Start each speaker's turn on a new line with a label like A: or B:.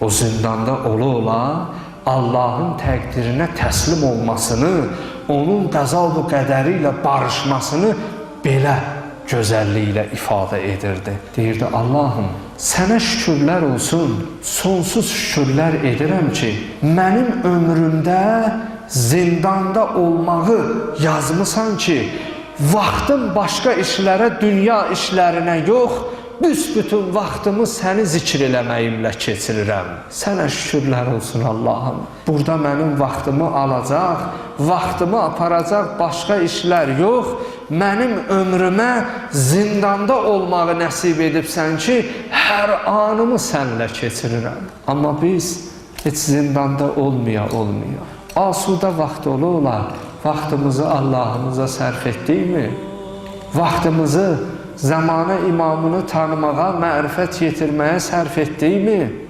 A: O zindanda ola ola Allahın təqdirinə təslim olmasını, onun qəza və qədəri ilə barışmasını belə gözəlliklə ifadə edirdi. Deyirdi: "Allahım, sənə şükürlər olsun. Sonsuz şükürlər edirəm ki, mənim ömrümdə zindanda olmağı yazmısan ki, vaxtım başqa işlərə, dünya işlərinə yox, büsbütün vaxtımı səni zikr eləməyimlə keçirirəm. Sənə şükürlər olsun Allahım. Burada mənim vaxtımı alacaq, vaxtımı aparacaq başqa işlər yox, mənim ömrümə zindanda olmağı nəsib edibsən ki, hər anımı sənlə keçirirəm. Amma biz heç zindanda olmaya olmuyor. Asuda vaxt ola ola vaxtımızı Allahımıza sərf etdikmi? Vaxtımızı zamanı imamını tanımağa, mərifət yetirməyə sərf etdikmi?